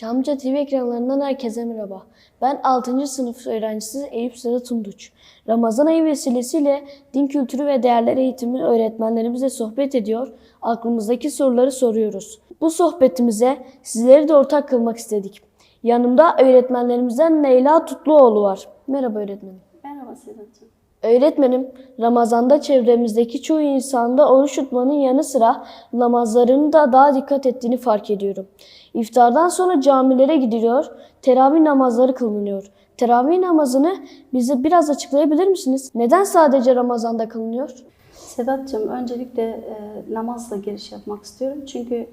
Çamlıca TV ekranlarından herkese merhaba. Ben 6. sınıf öğrencisi Eyüp Sarı Tunduç. Ramazan ayı vesilesiyle din kültürü ve değerler eğitimi öğretmenlerimizle sohbet ediyor, aklımızdaki soruları soruyoruz. Bu sohbetimize sizleri de ortak kılmak istedik. Yanımda öğretmenlerimizden Leyla Tutluoğlu var. Merhaba öğretmenim. Merhaba Sedat'cığım. Öğretmenim, Ramazan'da çevremizdeki çoğu insanda oruç tutmanın yanı sıra namazlarını da daha dikkat ettiğini fark ediyorum. İftardan sonra camilere gidiliyor, teravih namazları kılınıyor. Teravih namazını bize biraz açıklayabilir misiniz? Neden sadece Ramazan'da kılınıyor? Sedat'cığım öncelikle e, namazla giriş yapmak istiyorum. Çünkü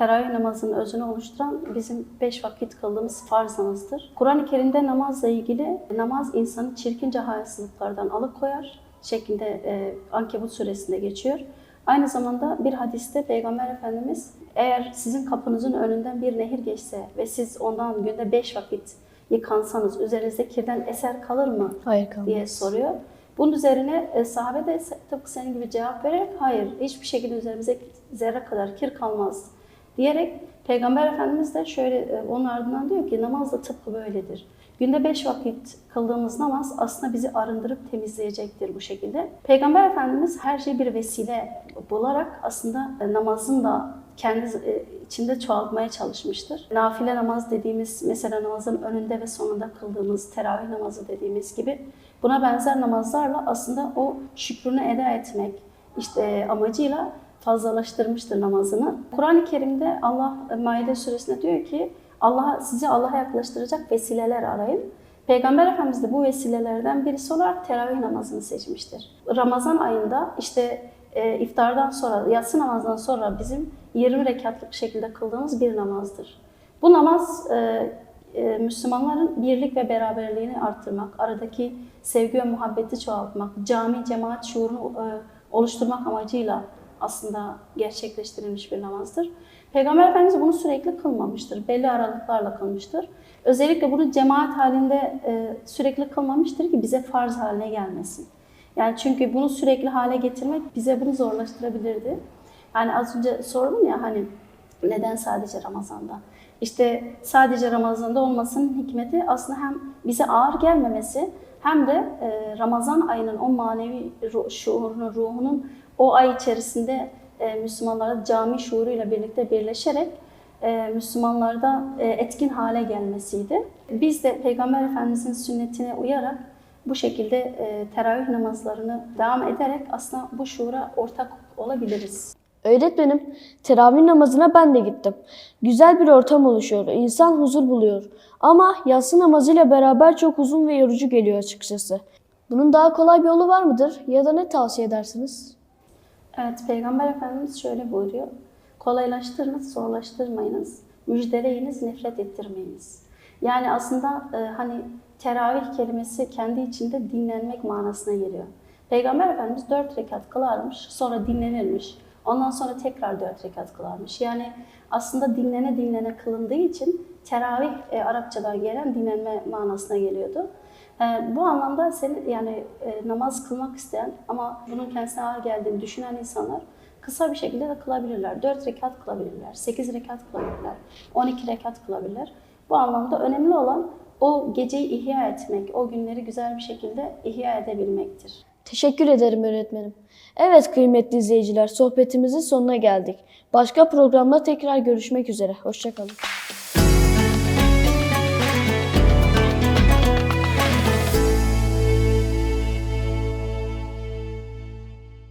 teravih namazının özünü oluşturan bizim beş vakit kıldığımız farz namazdır. Kur'an-ı Kerim'de namazla ilgili namaz insanı çirkin cehayasızlıklardan alıkoyar şeklinde e, Ankebut suresinde geçiyor. Aynı zamanda bir hadiste Peygamber Efendimiz eğer sizin kapınızın önünden bir nehir geçse ve siz ondan günde beş vakit yıkansanız üzerinizde kirden eser kalır mı? Hayır kalmaz. diye soruyor. Bunun üzerine e, sahabe de tıpkı senin gibi cevap vererek hayır hiçbir şekilde üzerimize zerre kadar kir kalmaz diyerek Peygamber Efendimiz de şöyle e, onun ardından diyor ki namaz da tıpkı böyledir. Günde beş vakit kıldığımız namaz aslında bizi arındırıp temizleyecektir bu şekilde. Peygamber Efendimiz her şeyi bir vesile bularak aslında e, namazın da kendi e, içinde çoğaltmaya çalışmıştır. Nafile namaz dediğimiz mesela namazın önünde ve sonunda kıldığımız teravih namazı dediğimiz gibi buna benzer namazlarla aslında o şükrünü eda etmek işte amacıyla fazlalaştırmıştır namazını. Kur'an-ı Kerim'de Allah Maide suresinde diyor ki Allah sizi Allah'a yaklaştıracak vesileler arayın. Peygamber Efendimiz de bu vesilelerden birisi olarak teravih namazını seçmiştir. Ramazan ayında işte e, iftardan sonra, yatsı namazdan sonra bizim 20 rekatlık şekilde kıldığımız bir namazdır. Bu namaz e, e, Müslümanların birlik ve beraberliğini arttırmak, aradaki sevgi ve muhabbeti çoğaltmak, cami, cemaat şuurunu e, oluşturmak amacıyla aslında gerçekleştirilmiş bir namazdır. Peygamber Efendimiz bunu sürekli kılmamıştır. Belli aralıklarla kılmıştır. Özellikle bunu cemaat halinde e, sürekli kılmamıştır ki bize farz haline gelmesin. Yani çünkü bunu sürekli hale getirmek bize bunu zorlaştırabilirdi. Yani az önce sordum ya hani neden sadece Ramazan'da? İşte sadece Ramazan'da olmasının hikmeti aslında hem bize ağır gelmemesi hem de e, Ramazan ayının o manevi şuurunun, ruhunun o ay içerisinde e, Müslümanlara cami şuuruyla birlikte birleşerek e, Müslümanlarda etkin hale gelmesiydi. Biz de Peygamber Efendimizin sünnetine uyarak bu şekilde teravih namazlarını devam ederek aslında bu şuura ortak olabiliriz. Öğretmenim, teravih namazına ben de gittim. Güzel bir ortam oluşuyor, insan huzur buluyor. Ama yatsı namazıyla beraber çok uzun ve yorucu geliyor açıkçası. Bunun daha kolay bir yolu var mıdır ya da ne tavsiye edersiniz? Evet, Peygamber Efendimiz şöyle buyuruyor. Kolaylaştırınız, zorlaştırmayınız. Müjdeleyiniz, nefret ettirmeyiniz. Yani aslında e, hani teravih kelimesi kendi içinde dinlenmek manasına geliyor. Peygamber Efendimiz dört rekat kılarmış, sonra dinlenirmiş. Ondan sonra tekrar dört rekat kılarmış. Yani aslında dinlene dinlene kılındığı için teravih e, Arapçadan gelen dinlenme manasına geliyordu. E, bu anlamda seni yani e, namaz kılmak isteyen ama bunun kendisine ağır geldiğini düşünen insanlar kısa bir şekilde de kılabilirler. 4 rekat kılabilirler, 8 rekat kılabilirler, 12 rekat kılabilirler. Bu anlamda önemli olan o geceyi ihya etmek, o günleri güzel bir şekilde ihya edebilmektir. Teşekkür ederim öğretmenim. Evet kıymetli izleyiciler, sohbetimizin sonuna geldik. Başka programda tekrar görüşmek üzere. Hoşçakalın.